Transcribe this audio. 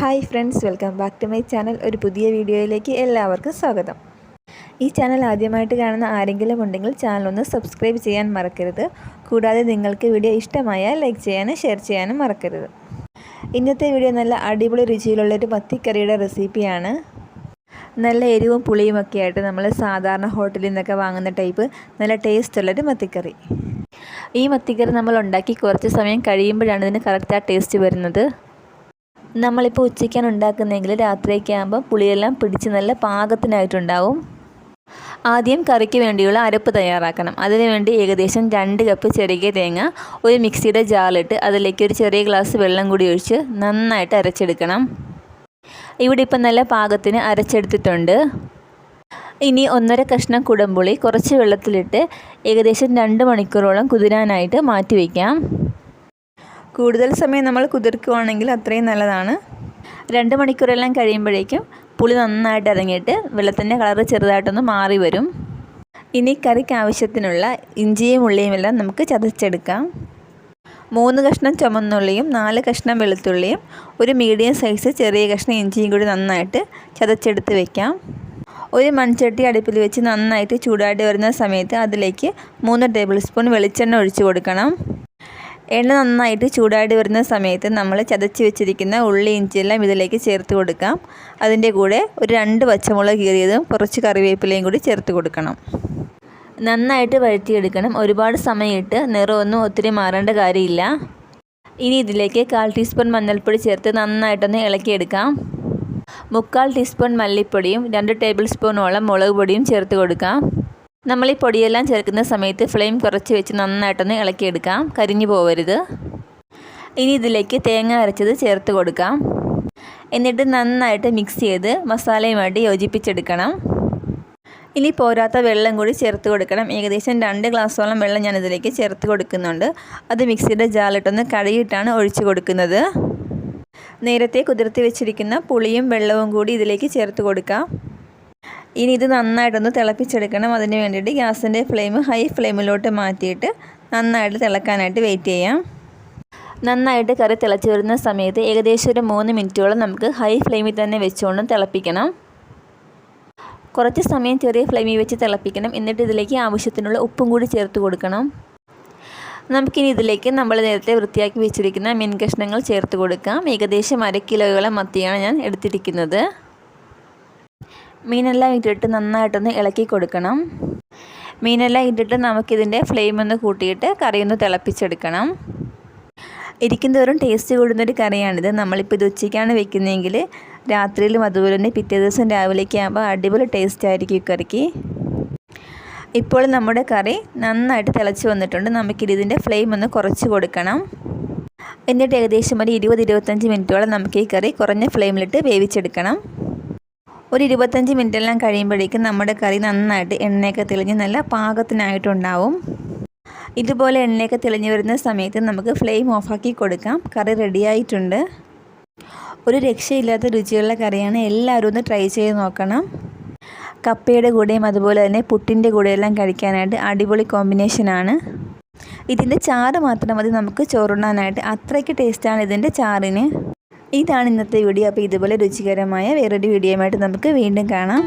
Hi friends welcome back to my channel ഒരു പുതിയ വീഡിയോയിലേക്ക് എല്ലാവർക്കും സ്വാഗതം. ഈ ചാനൽ ആദ്യമായിട്ട് കാണുന്ന ആരെങ്കിലും ഉണ്ടെങ്കിൽ ചാനൽ ഒന്ന് സബ്സ്ക്രൈബ് ചെയ്യാൻ മറക്കരുത്. കൂടാതെ നിങ്ങൾക്ക് വീഡിയോ ഇഷ്ടമായാൽ ലൈക്ക് ചെയ്യാനും ഷെയർ ചെയ്യാനും മറക്കരുത്. ഇന്നത്തെ വീഡിയോ നല്ല അടിപൊളി രുചിയിലുള്ളൊരു മത്തിക്കറിയുടെ റെസിപ്പിയാണ് നല്ല എരിവും പുളിയും ഒക്കെ ആയിട്ട് നമ്മൾ സാധാരണ ഹോട്ടലിൽ നിന്നൊക്കെ വാങ്ങുന്ന ടൈപ്പ് നല്ല ടേസ്റ്റുള്ളൊരു മത്തിക്കറി ഈ മത്തിക്കറി നമ്മൾ ഉണ്ടാക്കി കുറച്ച് സമയം കഴിയുമ്പോഴാണ് ഇതിന് കറക്റ്റ് ആ ടേസ്റ്റ് വരുന്നത്. നമ്മളിപ്പോൾ ഉച്ചയ്ക്കാണ് ഉണ്ടാക്കുന്നതെങ്കിൽ രാത്രിയൊക്കെ ആകുമ്പോൾ പുളിയെല്ലാം പിടിച്ച് നല്ല പാകത്തിനായിട്ടുണ്ടാവും. ആദ്യം കറിക്ക് വേണ്ടിയുള്ള അരപ്പ് തയ്യാറാക്കണം. അതിനുവേണ്ടി ഏകദേശം രണ്ട് കപ്പ് ചെറിയ തേങ്ങ ഒരു മിക്സിയുടെ ജാറിലിട്ട് അതിലേക്ക് ഒരു ചെറിയ ഗ്ലാസ് വെള്ളം കൂടി ഒഴിച്ച് നന്നായിട്ട് അരച്ചെടുക്കണം. ഇവിടെ ഇപ്പം നല്ല പാകത്തിന് അരച്ചെടുത്തിട്ടുണ്ട്. ഇനി ഒന്നര കഷ്ണം കുടംപുളി കുറച്ച് വെള്ളത്തിലിട്ട് ഏകദേശം രണ്ട് മണിക്കൂറോളം കുതിരാനായിട്ട് മാറ്റി വയ്ക്കാം കൂടുതൽ സമയം നമ്മൾ കുതിർക്കുകയാണെങ്കിൽ അത്രയും നല്ലതാണ്. രണ്ട് മണിക്കൂറെല്ലാം കഴിയുമ്പോഴേക്കും പുളി നന്നായിട്ട് ഇറങ്ങിയിട്ട് വെള്ളത്തിന്റെ കളറ് ചെറുതായിട്ടൊന്ന് മാറി വരും. ഇനി കറിക്ക് ആവശ്യത്തിനുള്ള ഇഞ്ചിയും ഉള്ളിയും എല്ലാം നമുക്ക് ചതച്ചെടുക്കാം. മൂന്ന് കഷ്ണം ചുമന്നുള്ളിയും നാല് കഷ്ണം വെളുത്തുള്ളിയും ഒരു മീഡിയം സൈസ് ചെറിയ കഷ്ണം ഇഞ്ചിയും കൂടി നന്നായിട്ട് ചതച്ചെടുത്ത് വെക്കാം. ഒരു മൺചട്ടി അടുപ്പിൽ വെച്ച് നന്നായിട്ട് ചൂടായിട്ട് വരുന്ന സമയത്ത് അതിലേക്ക് മൂന്ന് ടേബിൾ സ്പൂൺ വെളിച്ചെണ്ണ ഒഴിച്ചു കൊടുക്കണം. എണ്ണ നന്നായിട്ട് ചൂടായിട്ട് വരുന്ന സമയത്ത് നമ്മൾ ചതച്ച് വെച്ചിരിക്കുന്ന ഉള്ളി ഇഞ്ചിയെല്ലാം ഇതിലേക്ക് ചേർത്ത് കൊടുക്കാം. അതിന്റെ കൂടെ ഒരു രണ്ട് പച്ചമുളക് കീറിയതും കുറച്ച് കറിവേപ്പിലയും കൂടി ചേർത്ത് കൊടുക്കണം. നന്നായിട്ട് വഴറ്റിയെടുക്കണം. ഒരുപാട് സമയമിട്ട് നിറമൊന്നും ഒത്തിരി മാറേണ്ട കാര്യമില്ല. ഇനി ഇതിലേക്ക് കാൽ ടീസ്പൂൺ മഞ്ഞൾപ്പൊടി ചേർത്ത് നന്നായിട്ടൊന്ന് ഇളക്കിയെടുക്കാം. മുക്കാൽ ടീസ്പൂൺ മല്ലിപ്പൊടിയും രണ്ട് ടേബിൾ സ്പൂണോളം മുളക് പൊടിയും ചേർത്ത് കൊടുക്കാം. നമ്മൾ ഈ പൊടിയെല്ലാം ചേർക്കുന്ന സമയത്ത് ഫ്ലെയിം കുറച്ച് വെച്ച് നന്നായിട്ടൊന്ന് ഇളക്കിയെടുക്കാം. കരിഞ്ഞു പോവരുത്. ഇനി ഇതിലേക്ക് തേങ്ങ അരച്ചത് ചേർത്ത് കൊടുക്കാം. എന്നിട്ട് നന്നായിട്ട് മിക്സ് ചെയ്ത് മസാലയുമായിട്ട് യോജിപ്പിച്ചെടുക്കണം. ഇനി പോരാത്ത വെള്ളം കൂടി ചേർത്ത് കൊടുക്കണം. ഏകദേശം രണ്ട് ഗ്ലാസ്സോളം വെള്ളം ഞാൻ ഇതിലേക്ക് ചേർത്ത് കൊടുക്കുന്നുണ്ട്. അത് മിക്സിയുടെ ജാലിട്ടൊന്ന് കഴുകിയിട്ടാണ് ഒഴിച്ചു കൊടുക്കുന്നത്. നേരത്തെ കുതിർത്തി വെച്ചിരിക്കുന്ന പുളിയും വെള്ളവും കൂടി ഇതിലേക്ക് ചേർത്ത് കൊടുക്കാം. ഇനി ഇത് നന്നായിട്ടൊന്ന് തിളപ്പിച്ചെടുക്കണം. അതിന് വേണ്ടിയിട്ട് ഗ്യാസിന്റെ ഫ്ലെയിം ഹൈ ഫ്ലെയിമിലോട്ട് മാറ്റിയിട്ട് നന്നായിട്ട് തിളക്കാനായിട്ട് വെയിറ്റ് ചെയ്യാം. നന്നായിട്ട് കറി തിളച്ച് വരുന്ന സമയത്ത് ഏകദേശം ഒരു മൂന്ന് മിനിറ്റോളം നമുക്ക് ഹൈ ഫ്ലെയിമിൽ തന്നെ വെച്ചുകൊണ്ട് തിളപ്പിക്കണം. കുറച്ച് സമയം ചെറിയ ഫ്ലെയിമിൽ വെച്ച് തിളപ്പിക്കണം. എന്നിട്ട് ഇതിലേക്ക് ആവശ്യത്തിനുള്ള ഉപ്പും കൂടി ചേർത്ത് കൊടുക്കണം. നമുക്കിനി ഇതിലേക്ക് നമ്മൾ നേരത്തെ വൃത്തിയാക്കി വെച്ചിരിക്കുന്ന മീൻ കഷ്ണങ്ങൾ ചേർത്ത് കൊടുക്കാം. ഏകദേശം അര കിലോയോളം മത്തിയാണ് ഞാൻ എടുത്തിരിക്കുന്നത്. മീനെല്ലാം ഇട്ടിട്ട് നന്നായിട്ടൊന്ന് ഇളക്കി കൊടുക്കണം. മീനെല്ലാം ഇട്ടിട്ട് നമുക്കിതിന്റെ ഫ്ലെയിം ഒന്ന് കൂട്ടിയിട്ട് കറി ഒന്ന് തിളപ്പിച്ചെടുക്കണം. ഇരിക്കുന്നതോറും ടേസ്റ്റ് കൂടുന്നൊരു കറിയാണിത്. നമ്മളിപ്പോൾ ഇത് ഉച്ചയ്ക്കാണ് വെക്കുന്നതെങ്കിൽ രാത്രിയിലും അതുപോലെ തന്നെ പിറ്റേ ദിവസം രാവിലേക്ക് ആകുമ്പോൾ അടിപൊളി ടേസ്റ്റ് ആയിരിക്കും ഈ കറിക്ക്. ഇപ്പോൾ നമ്മുടെ കറി നന്നായിട്ട് തിളച്ച് വന്നിട്ടുണ്ട്. നമുക്കിതിന്റെ ഫ്ലെയിം ഒന്ന് കുറച്ച് കൊടുക്കണം. എന്നിട്ട് ഏകദേശം ഒരു ഇരുപത് ഇരുപത്തഞ്ച് മിനിറ്റോളം നമുക്ക് ഈ കറി കുറഞ്ഞ ഫ്ലെയിമിലിട്ട് വേവിച്ചെടുക്കണം. ഒരു ഇരുപത്തഞ്ച് മിനിറ്റെല്ലാം കഴിയുമ്പോഴേക്കും നമ്മുടെ കറി നന്നായിട്ട് എണ്ണയൊക്കെ തെളിഞ്ഞ് നല്ല പാകത്തിനായിട്ടുണ്ടാവും. ഇതുപോലെ എണ്ണയൊക്കെ തെളിഞ്ഞു വരുന്ന സമയത്ത് നമുക്ക് ഫ്ലെയിം ഓഫാക്കി കൊടുക്കാം. കറി റെഡിയായിട്ടുണ്ട് ഒരു രക്ഷയില്ലാത്ത രുചിയുള്ള കറിയാണ് എല്ലാവരും ഒന്ന് ട്രൈ ചെയ്ത് നോക്കണം. കപ്പയുടെ കൂടെയും അതുപോലെ തന്നെ പുട്ടിന്റെ കൂടെയെല്ലാം കഴിക്കാനായിട്ട് അടിപൊളി കോമ്പിനേഷനാണ് ഇതിന്റെ ചാറ് മാത്രം മതി നമുക്ക് ചോറുണ്ണാനായിട്ട്. അത്രയ്ക്ക് ടേസ്റ്റാണ് ഇതിന്റെ ചാറിന്. ഇതാണ് ഇന്നത്തെ വീഡിയോ അപ്പോൾ ഇതുപോലെ രുചികരമായ വേറൊരു വീഡിയോയുമായിട്ട് നമുക്ക് വീണ്ടും കാണാം.